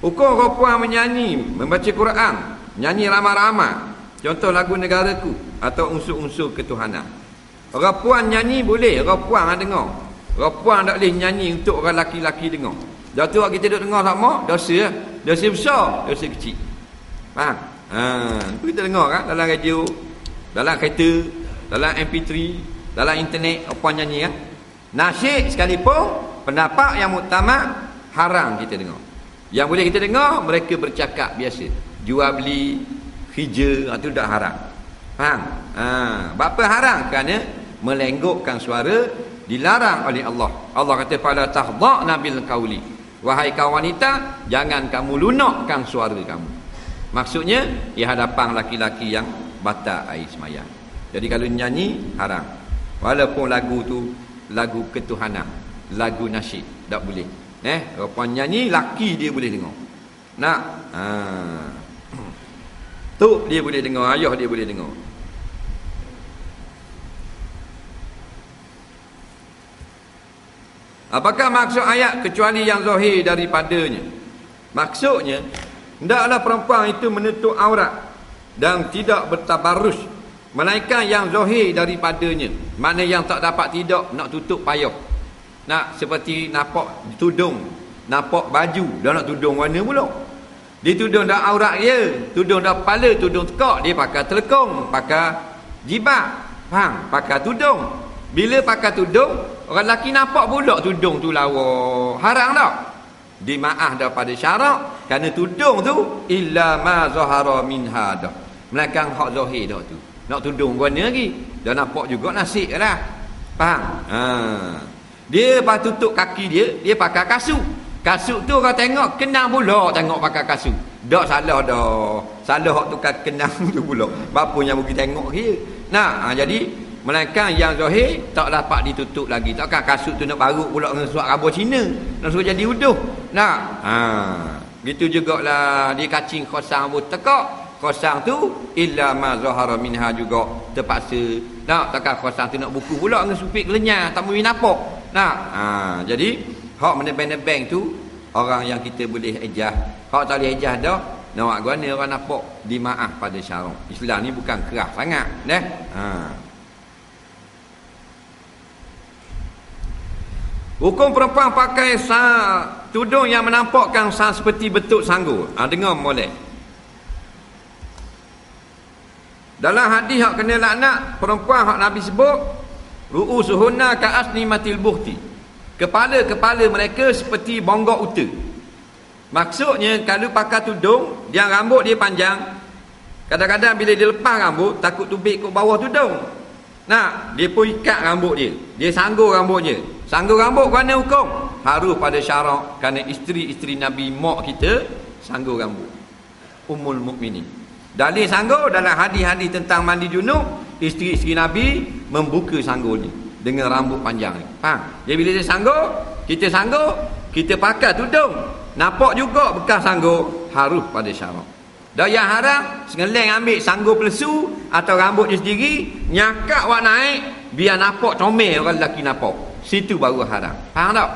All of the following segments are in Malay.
Hukum perempuan menyanyi, membaca Quran, nyanyi ramah-ramah. Contoh lagu negaraku atau unsur-unsur ketuhanan. Orang puan nyanyi boleh, orang puan ada dengar. Orang puan tak boleh nyanyi untuk orang laki-laki dengar. Dah tu kita duduk dengar sama, dosa. Dosa besar, dosa kecil. Faham? Ha, kita dengar kan dalam radio, dalam kereta, dalam MP3, dalam internet, apa nyanyi kan? Nasyid sekalipun, pendapat yang muktamad, haram kita dengar. Yang boleh kita dengar, mereka bercakap biasa. Jual beli, hijau, itu tak haram. Faham? Ha, apa haram? Kerana melenggukkan suara dilarang oleh Allah. Allah kata pada tahdha nabil qauli. Wahai kaum wanita, jangan kamu lunakkan suara kamu. Maksudnya di hadapan laki-laki yang batal air semayang. Jadi kalau nyanyi haram. Walaupun lagu tu lagu ketuhanan, lagu nasyid, tak boleh. Eh, apa nyanyi laki dia boleh dengar. Nak? Ha. Tu dia boleh dengar, ayah dia boleh dengar. Apakah maksud ayat kecuali yang zahir daripadanya? Maksudnya, hendaklah perempuan itu menutup aurat dan tidak bertabarus. Melainkan yang zahir daripadanya. Mana yang tak dapat tidak, nak tutup payah. Nak seperti nampak tudung, nampak baju, dah nak tudung warna pula. Dia tudung dah aurat dia, tudung dah kepala, tudung tekak, dia pakai telekong, pakai jibak. Faham? Pakai tudung. Bila pakai tudung, orang lelaki nampak pula tudung tu lawa. Haram tak? Dimaaf daripada syarak. Kerana tudung tu, illa ma zahara min hada. Melainkan hak zahir dah tu. Nak tudung warna lagi. Dah nampak juga nasib lah. Faham? Ha. Dia lepas tutup kaki dia, dia pakai kasut. Kasut tu orang tengok, kenang pula tengok pakai kasut. Tak salah dah. Salah hak tukar kenang tu pula. Bapa yang pergi tengok dia. Nah, ha, jadi Melainkan yang zahir tak dapat ditutup lagi. Takkan kasut tu nak baruk pula dengan suat raba Cina. Nak suruh jadi uduh. Nak? Ha. Gitu jugalah dia kacing khosang pun tekak. Khosang tu illa ma zahara minha juga terpaksa. Nak? Takkan khosang tu nak buku pula dengan supik lenyah. Tak mungkin nampak. Nak? Ha. Jadi hak menebeng-nebeng tu orang yang kita boleh ejah. Hak tak boleh ejah dah. Nak guna orang nampak dimaaf pada syarak. Islam ni bukan keras sangat. Dah? Ha. Hukum perempuan pakai sah, tudung yang menampakkan sah seperti betul sanggup. Ha, dengar boleh. Dalam hadis hak kena laknat, perempuan hak Nabi sebut, ru'usuhunna ka'asni matil buhti. Kepala-kepala mereka seperti bonggok uta. Maksudnya kalau pakai tudung, dia rambut dia panjang. Kadang-kadang bila dia lepas rambut, takut tubik ke bawah tudung. Nah, dia pun ikat rambut dia. Dia sanggur rambutnya. Sanggur rambut kerana hukum? Harus pada syarak kerana isteri-isteri Nabi mak kita sanggur rambut. Ummul Mukminin. Dalil sanggur dalam hadis-hadis tentang mandi junub, isteri-isteri Nabi membuka sanggur ni dengan rambut panjang ni. Faham? Jadi bila dia sanggur, kita sanggur, kita pakai tudung. Nampak juga bekas sanggur harus pada syarak. Dan yang haram, sengeleng ambil sanggur pelesu atau rambut dia sendiri, nyakak wak naik, biar nampak comel orang lelaki nampak. Situ baru haram. Faham tak?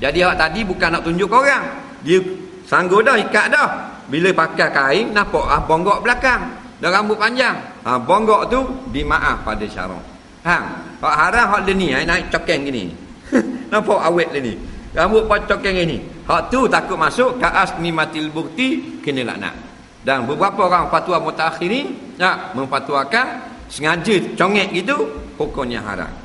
Jadi awak tadi bukan nak tunjuk orang. Dia sanggup dah, ikat dah. Bila pakai kain, nampak ah, bonggok belakang. Dan rambut panjang. Ha, bonggok tu, dimaaf pada syarak. Faham? Hak haram, hak ni, naik cokeng gini. nampak awet ni. Rambut pak cokeng gini. Hak tu takut masuk, ka'as ni matil bukti, kena laknat. Dan beberapa orang fatwa mutakhir ni, nak memfatwakan, sengaja congek gitu, hukumnya haram.